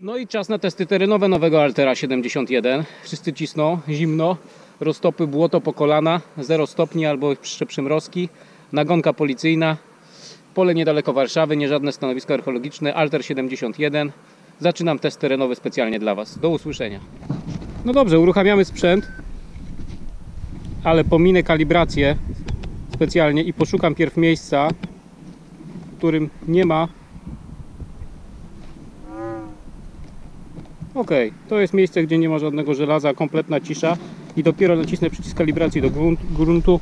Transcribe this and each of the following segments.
No i czas na testy terenowe nowego Altera 71. Wszyscy cisną, zimno, roztopy, błoto po kolana, 0 stopni albo jeszcze przymrozki, nagonka policyjna, pole niedaleko Warszawy, nie żadne stanowisko archeologiczne, Alter 71. Zaczynam test terenowy specjalnie dla Was. Do usłyszenia. No dobrze, uruchamiamy sprzęt, ale pominę kalibrację specjalnie i poszukam pierw miejsca, w którym nie ma Ok, to jest miejsce, gdzie nie ma żadnego żelaza, kompletna cisza i dopiero nacisnę przycisk kalibracji do grunt, gruntu.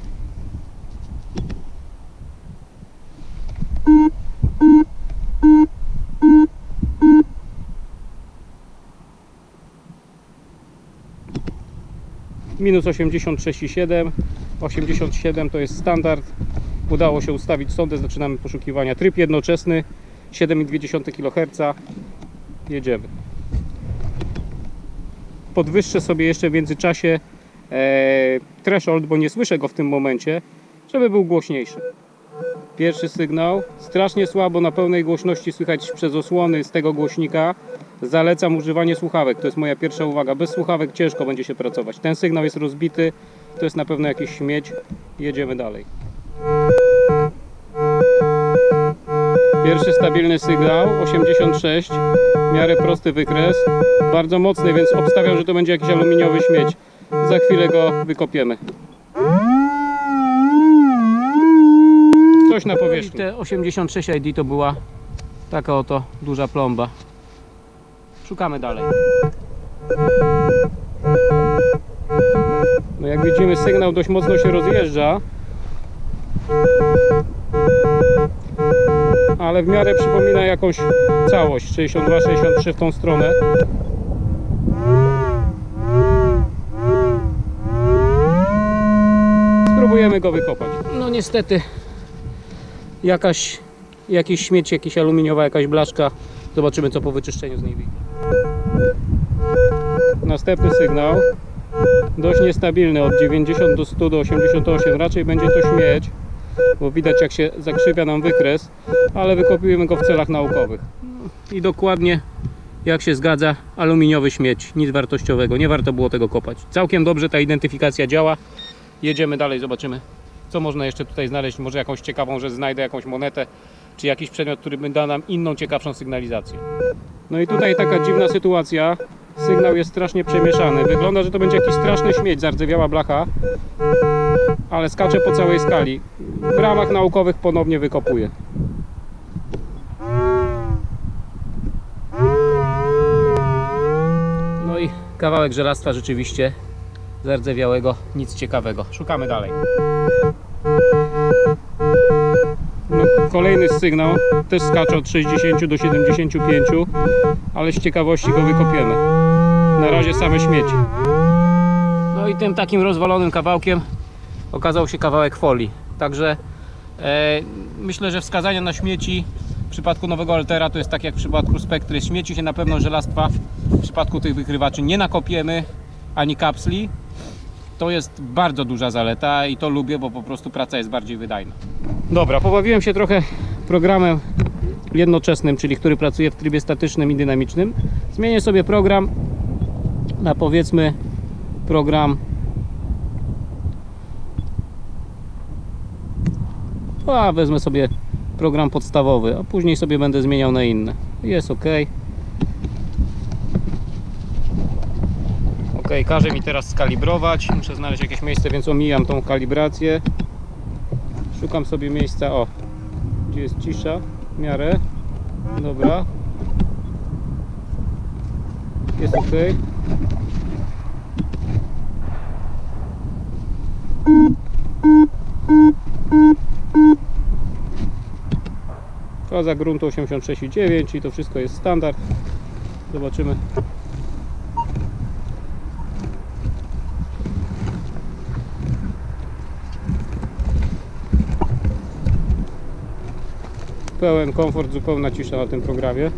Minus 86,7 87 to jest standard. Udało się ustawić sondę, zaczynamy poszukiwania. Tryb jednoczesny 7,2 kHz. Jedziemy podwyższę sobie jeszcze w międzyczasie e, threshold, bo nie słyszę go w tym momencie, żeby był głośniejszy. Pierwszy sygnał, strasznie słabo na pełnej głośności słychać przez osłony z tego głośnika. Zalecam używanie słuchawek, to jest moja pierwsza uwaga. Bez słuchawek ciężko będzie się pracować. Ten sygnał jest rozbity, to jest na pewno jakiś śmieć. Jedziemy dalej. Pierwszy stabilny sygnał 86, w miarę prosty wykres, bardzo mocny, więc obstawiam, że to będzie jakiś aluminiowy śmieć. Za chwilę go wykopiemy. Coś na powierzchni. Te 86 ID to była taka oto duża plomba. Szukamy dalej. No jak widzimy sygnał dość mocno się rozjeżdża ale w miarę przypomina jakąś całość. 62-63 w tą stronę. Spróbujemy go wykopać. No niestety jakaś jakiś śmieć, jakiś aluminiowa, jakaś blaszka. Zobaczymy co po wyczyszczeniu z niej wyjdzie. Następny sygnał. Dość niestabilny od 90 do 100 do 88 raczej będzie to śmieć bo widać jak się zakrzywia nam wykres, ale wykopiujemy go w celach naukowych. I dokładnie jak się zgadza, aluminiowy śmieć, nic wartościowego, nie warto było tego kopać. Całkiem dobrze ta identyfikacja działa. Jedziemy dalej, zobaczymy co można jeszcze tutaj znaleźć, może jakąś ciekawą, że znajdę jakąś monetę, czy jakiś przedmiot, który da nam inną, ciekawszą sygnalizację. No i tutaj taka dziwna sytuacja, sygnał jest strasznie przemieszany. Wygląda, że to będzie jakiś straszny śmieć, zardzewiała blacha, ale skacze po całej skali. W ramach naukowych ponownie wykopuję. No i kawałek żelastwa rzeczywiście zardzewiałego, nic ciekawego. Szukamy dalej. No, kolejny sygnał, też skacze od 60 do 75, ale z ciekawości go wykopiemy. Na razie same śmieci. No i tym takim rozwalonym kawałkiem okazał się kawałek folii. Także e, myślę, że wskazania na śmieci w przypadku nowego Altera to jest tak jak w przypadku Spektry. Śmieci się na pewno żelastwa w przypadku tych wykrywaczy nie nakopiemy ani kapsli. To jest bardzo duża zaleta i to lubię, bo po prostu praca jest bardziej wydajna. Dobra, pobawiłem się trochę programem jednoczesnym, czyli który pracuje w trybie statycznym i dynamicznym. Zmienię sobie program na powiedzmy program a wezmę sobie program podstawowy, a później sobie będę zmieniał na inne. Jest ok. Ok, każe mi teraz skalibrować. Muszę znaleźć jakieś miejsce, więc omijam tą kalibrację. Szukam sobie miejsca, o, gdzie jest cisza w miarę. Dobra. Jest ok. Faza gruntu 86,9 i to wszystko jest standard. Zobaczymy. Pełen komfort, zupełna cisza na tym programie.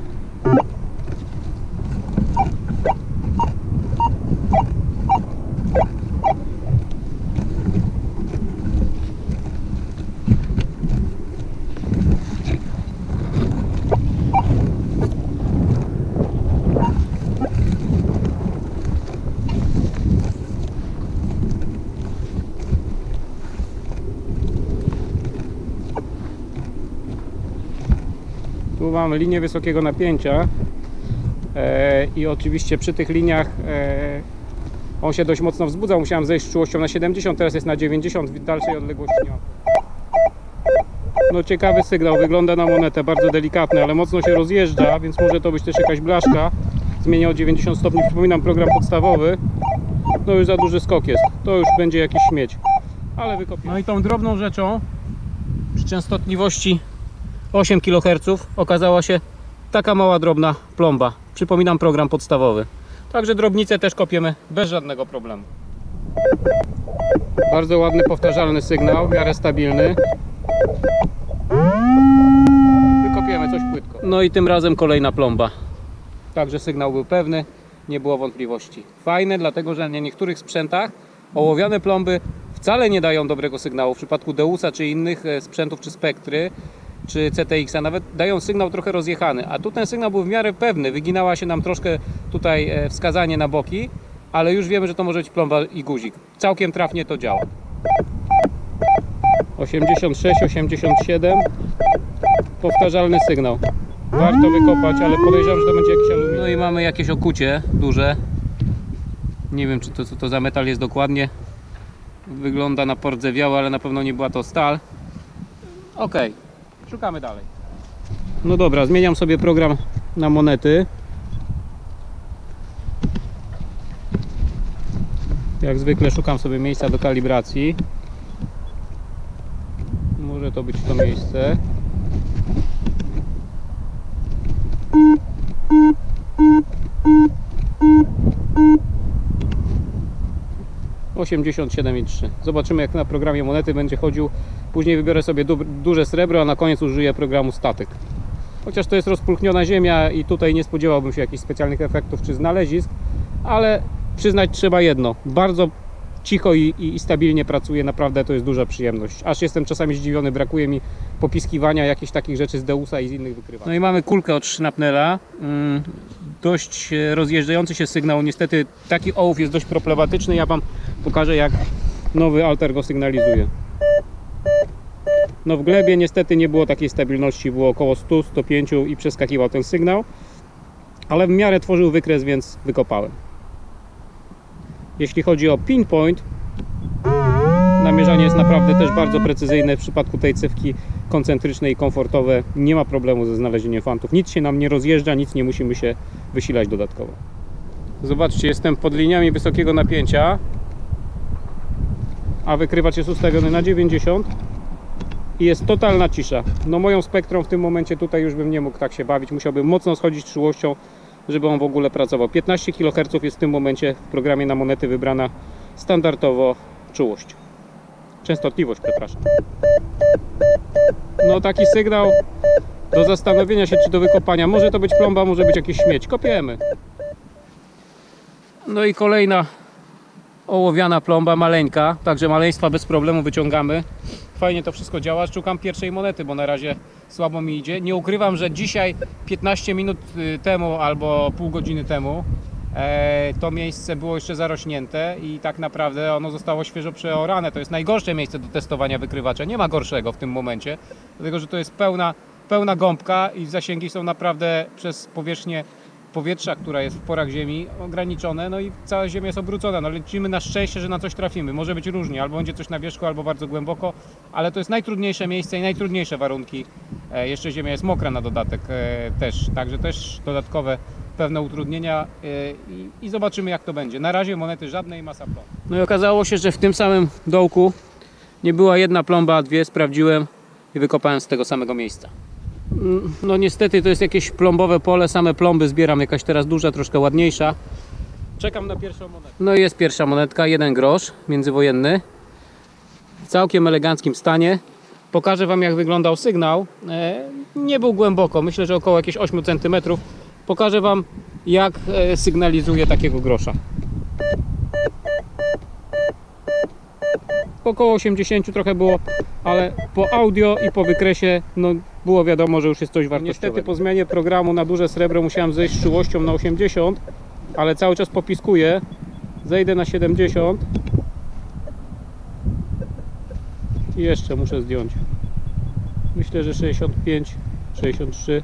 Mamy linię wysokiego napięcia e, i oczywiście przy tych liniach e, on się dość mocno wzbudzał. Musiałem zejść z czułością na 70, teraz jest na 90 w dalszej odległości nie ma. No ciekawy sygnał, wygląda na monetę, bardzo delikatny, ale mocno się rozjeżdża, więc może to być też jakaś blaszka. Zmienia o 90 stopni, przypominam program podstawowy. No już za duży skok jest, to już będzie jakiś śmieć, ale wykopię. No i tą drobną rzeczą przy częstotliwości 8 kHz okazała się taka mała drobna plomba. Przypominam program podstawowy. Także drobnicę też kopiemy bez żadnego problemu. Bardzo ładny, powtarzalny sygnał, w miarę stabilny. Wykopiemy coś płytko. No i tym razem kolejna plomba. Także sygnał był pewny, nie było wątpliwości. Fajne, dlatego że na niektórych sprzętach ołowiane plomby wcale nie dają dobrego sygnału. W przypadku Deusa czy innych e, sprzętów, czy Spektry, czy CTX, a nawet dają sygnał trochę rozjechany. A tu ten sygnał był w miarę pewny. Wyginała się nam troszkę tutaj e, wskazanie na boki, ale już wiemy, że to może być plomba i guzik. Całkiem trafnie to działa. 86, 87. Powtarzalny sygnał. Warto wykopać, ale podejrzewam, że to będzie jakiś aluminium. No i mamy jakieś okucie duże. Nie wiem, czy to, co to za metal jest dokładnie. Wygląda na pordzewiałe, ale na pewno nie była to stal. Ok, szukamy dalej. No dobra, zmieniam sobie program na monety. Jak zwykle szukam sobie miejsca do kalibracji. Może to być to miejsce. Osiemdziesiąt siedem i trzy. Zobaczymy jak na programie monety będzie chodził. Później wybiorę sobie du duże srebro, a na koniec użyję programu statyk. Chociaż to jest rozpulchniona ziemia i tutaj nie spodziewałbym się jakichś specjalnych efektów czy znalezisk, ale przyznać trzeba jedno. Bardzo cicho i, i, i stabilnie pracuje, naprawdę to jest duża przyjemność. Aż jestem czasami zdziwiony, brakuje mi popiskiwania jakichś takich rzeczy z Deusa i z innych wykrywaczy. No i mamy kulkę od Schnapnela. Mm, dość e, rozjeżdżający się sygnał. Niestety taki ołów jest dość problematyczny. Ja Wam pokażę jak nowy Alter go sygnalizuje. No w glebie niestety nie było takiej stabilności, było około 100, 105 i przeskakiwał ten sygnał. Ale w miarę tworzył wykres, więc wykopałem. Jeśli chodzi o pinpoint, namierzanie jest naprawdę też bardzo precyzyjne. W przypadku tej cewki koncentrycznej i komfortowe nie ma problemu ze znalezieniem fantów. Nic się nam nie rozjeżdża, nic nie musimy się wysilać dodatkowo. Zobaczcie, jestem pod liniami wysokiego napięcia, a wykrywacz jest ustawiony na 90 i jest totalna cisza. No moją spektrą w tym momencie tutaj już bym nie mógł tak się bawić, musiałbym mocno schodzić czułością, żeby on w ogóle pracował. 15 kHz jest w tym momencie w programie na monety wybrana standardowo czułość. Częstotliwość, przepraszam. No taki sygnał do zastanowienia się, czy do wykopania. Może to być plomba, może być jakiś śmieć. Kopiemy. No i kolejna ołowiana plomba, maleńka. Także maleństwa bez problemu wyciągamy. Fajnie to wszystko działa. Szukam pierwszej monety, bo na razie słabo mi idzie. Nie ukrywam, że dzisiaj 15 minut y, temu albo pół godziny temu e, to miejsce było jeszcze zarośnięte i tak naprawdę ono zostało świeżo przeorane. To jest najgorsze miejsce do testowania wykrywacza. Nie ma gorszego w tym momencie, dlatego że to jest pełna, pełna gąbka i zasięgi są naprawdę przez powierzchnię powietrza, która jest w porach ziemi ograniczone, no i cała ziemia jest obrócona. No lecimy na szczęście, że na coś trafimy. Może być różnie, albo będzie coś na wierzchu, albo bardzo głęboko, ale to jest najtrudniejsze miejsce i najtrudniejsze warunki. E, jeszcze ziemia jest mokra na dodatek e, też, także też dodatkowe pewne utrudnienia e, i, zobaczymy jak to będzie. Na razie monety żadnej masa plomb. No i okazało się, że w tym samym dołku nie była jedna plomba, a dwie sprawdziłem i wykopałem z tego samego miejsca. Mm, No niestety to jest jakieś plombowe pole, same plomby zbieram, jakaś teraz duża, troszkę ładniejsza. Czekam na pierwszą monetę. No i jest pierwsza monetka, jeden grosz międzywojenny. W całkiem eleganckim stanie. Pokażę Wam jak wyglądał sygnał. E, nie był głęboko, myślę, że około jakieś 8 cm. Pokażę Wam jak e, sygnalizuje takiego grosza. Około 80 trochę było, ale po audio i po wykresie no, było wiadomo, że już jest coś wartościowego. Niestety po zmianie programu na duże srebro musiałem zejść z czułością na 80, ale cały czas popiskuję. Zejdę na 70 i jeszcze muszę zdjąć. Myślę, że 65, 63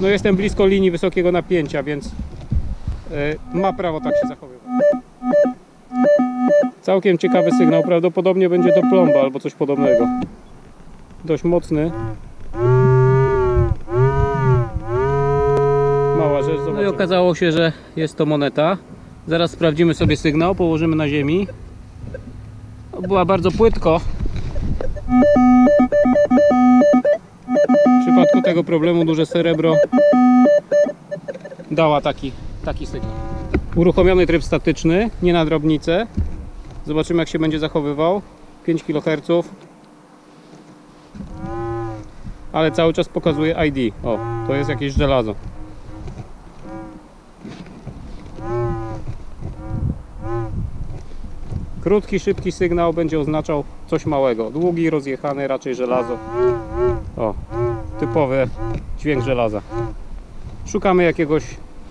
No jestem blisko linii wysokiego napięcia, więc e, ma prawo tak się zachowywać. Całkiem ciekawy sygnał, prawdopodobnie będzie to plomba albo coś podobnego. Dość mocny. Mała rzecz, zobaczymy. No i okazało się, że jest to moneta. Zaraz sprawdzimy sobie sygnał, położymy na ziemi. No, Była bardzo płytko. W przypadku tego problemu duże srebro dała taki, taki sygnał. Uruchomiony tryb statyczny, nie na drobnicę. Zobaczymy jak się będzie zachowywał. 5 kHz. Ale cały czas pokazuje ID. O, to jest jakieś żelazo. Krótki, szybki sygnał będzie oznaczał coś małego. Długi, rozjechany, raczej żelazo. O, typowy dźwięk żelaza. Szukamy jakiegoś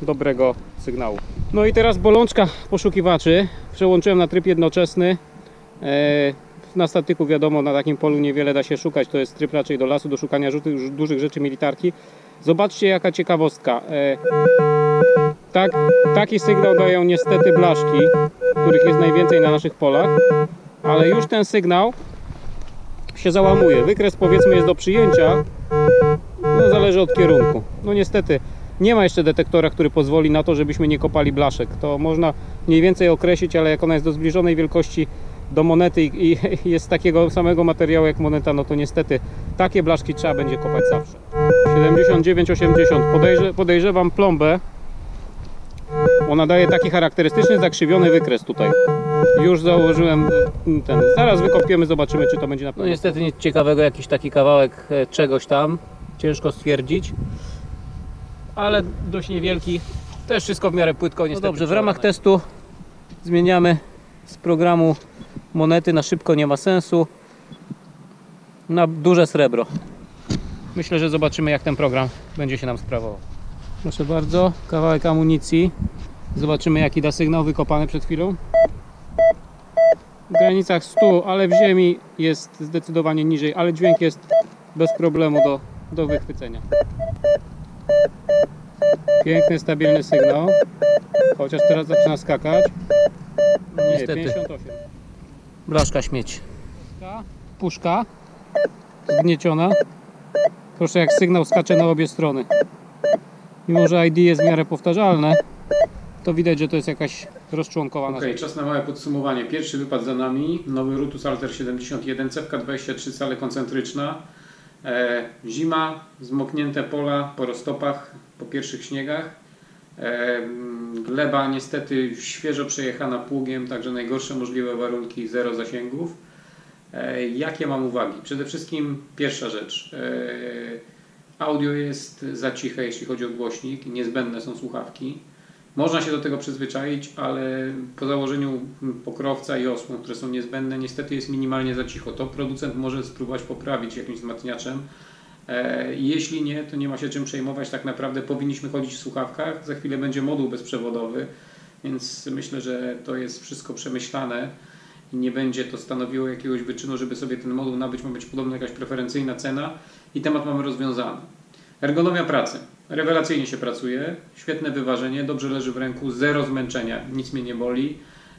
dobrego sygnału. No i teraz bolączka poszukiwaczy. Przełączyłem na tryb jednoczesny. E, Na statyku wiadomo, na takim polu niewiele da się szukać. To jest tryb raczej do lasu, do szukania dużych rzeczy militarki. Zobaczcie jaka ciekawostka. E, Tak, taki sygnał dają niestety blaszki, których jest najwięcej na naszych polach, ale już ten sygnał się załamuje. Wykres powiedzmy jest do przyjęcia, no zależy od kierunku. No niestety nie ma jeszcze detektora, który pozwoli na to, żebyśmy nie kopali blaszek. To można mniej więcej określić, ale jak ona jest do zbliżonej wielkości do monety i jest z takiego samego materiału jak moneta, no to niestety takie blaszki trzeba będzie kopać zawsze. 79,80 Podejrze, podejrzewam plombę. Ona daje taki charakterystyczny zakrzywiony wykres tutaj. Już założyłem y, ten. Zaraz wykopiemy, zobaczymy czy to będzie na pewno. No niestety nic ciekawego, jakiś taki kawałek e, czegoś tam. Ciężko stwierdzić. Ale dość niewielki. Też wszystko w miarę płytko. Niestety no dobrze, w ramach testu zmieniamy z programu monety na szybko nie ma sensu na duże srebro. Myślę, że zobaczymy jak ten program będzie się nam sprawował. Proszę bardzo, kawałek amunicji. Zobaczymy jaki da sygnał wykopany przed chwilą. W granicach 100, ale w ziemi jest zdecydowanie niżej, ale dźwięk jest bez problemu do, do wychwycenia. Piękny, stabilny sygnał. Chociaż teraz zaczyna skakać. Nie, Niestety. 58. Blaszka śmieć. Puszka, puszka zgnieciona. Proszę jak sygnał skacze na obie strony. Mimo, że ID jest w miarę powtarzalne, to widać, że to jest jakaś rozczłonkowana Okej, czas na małe podsumowanie. Pierwszy wypad za nami. Nowy Rutus Alter 71, cewka 23, cale koncentryczna. E, zima, zmoknięte pola po roztopach, po pierwszych śniegach. E, gleba niestety świeżo przejechana pługiem, także najgorsze możliwe warunki, zero zasięgów. E, jakie mam uwagi? Przede wszystkim pierwsza rzecz. E, audio jest za ciche, jeśli chodzi o głośnik. Niezbędne są słuchawki. Można się do tego przyzwyczaić, ale po założeniu pokrowca i osłon, które są niezbędne, niestety jest minimalnie za cicho. To producent może spróbować poprawić jakimś wzmacniaczem. E, Jeśli nie, to nie ma się czym przejmować. Tak naprawdę powinniśmy chodzić w słuchawkach. Za chwilę będzie moduł bezprzewodowy, więc myślę, że to jest wszystko przemyślane i nie będzie to stanowiło jakiegoś wyczynu, żeby sobie ten moduł nabyć. Ma być podobno jakaś preferencyjna cena i temat mamy rozwiązany. Ergonomia pracy. Rewelacyjnie się pracuje, świetne wyważenie, dobrze leży w ręku, zero zmęczenia, nic mnie nie boli.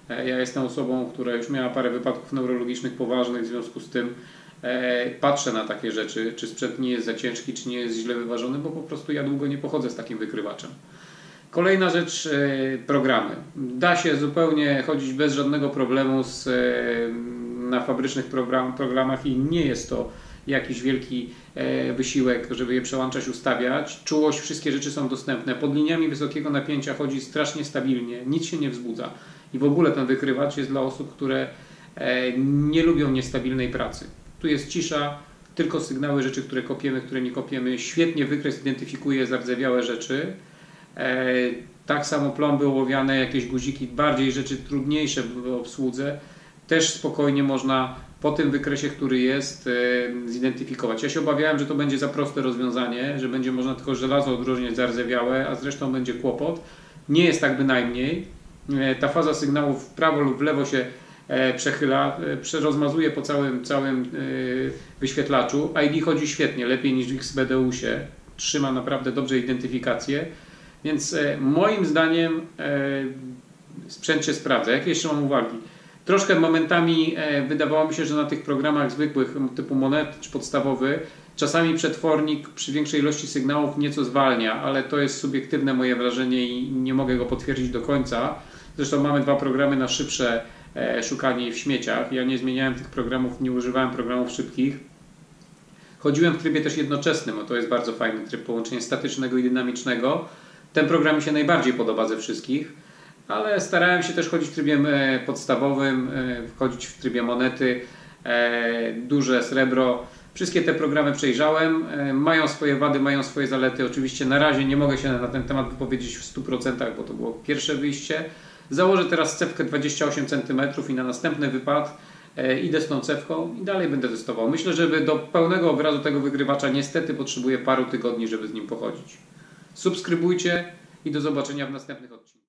E, Ja jestem osobą, która już miała parę wypadków neurologicznych poważnych, w związku z tym e, patrzę na takie rzeczy, czy sprzęt nie jest za ciężki, czy nie jest źle wyważony, bo po prostu ja długo nie pochodzę z takim wykrywaczem. Kolejna rzecz, e, programy. Da się zupełnie chodzić bez żadnego problemu z, na fabrycznych program, programach i nie jest to jakiś wielki e, wysiłek, żeby je przełączać, ustawiać. Czułość, wszystkie rzeczy są dostępne. Pod liniami wysokiego napięcia chodzi strasznie stabilnie, nic się nie wzbudza. I w ogóle ten wykrywacz jest dla osób, które e, nie lubią niestabilnej pracy. Tu jest cisza, tylko sygnały rzeczy, które kopiemy, które nie kopiemy. Świetnie wykres identyfikuje zardzewiałe rzeczy. E, tak samo plomby ołowiane, jakieś guziki, bardziej rzeczy trudniejsze w obsłudze. Też spokojnie można po tym wykresie, który jest, e, zidentyfikować. Ja się obawiałem, że to będzie za proste rozwiązanie, że będzie można tylko żelazo odróżniać zardzewiałe, a zresztą będzie kłopot. Nie jest tak bynajmniej. E, Ta faza sygnału w prawo lub w lewo się e, przechyla, przerozmazuje po całym, całym wyświetlaczu. ID chodzi świetnie, lepiej niż w XBDUSie. trzyma naprawdę dobrze identyfikację. Więc moim zdaniem sprzęt się sprawdza. Jakie jeszcze mam uwagi? Troszkę momentami e, wydawało mi się, że na tych programach zwykłych typu monet czy podstawowy czasami przetwornik przy większej ilości sygnałów nieco zwalnia, ale to jest subiektywne moje wrażenie i nie mogę go potwierdzić do końca. Zresztą mamy dwa programy na szybsze e, szukanie w śmieciach. Ja nie zmieniałem tych programów, nie używałem programów szybkich. Chodziłem w trybie też jednoczesnym, bo to jest bardzo fajny tryb połączenia statycznego i dynamicznego. Ten program mi się najbardziej podoba ze wszystkich, ale starałem się też chodzić w trybie e, podstawowym, e, wchodzić w trybie monety, e, duże srebro. Wszystkie te programy przejrzałem. Mają swoje wady, mają swoje zalety. Oczywiście na razie nie mogę się na ten temat wypowiedzieć w 100%, bo to było pierwsze wyjście. Założę teraz cewkę 28 cm i na następny wypad idę z tą cewką i dalej będę testował. Myślę, żeby do pełnego obrazu tego wygrywacza niestety potrzebuję paru tygodni, żeby z nim pochodzić. Subskrybujcie i do zobaczenia w następnych odcinkach.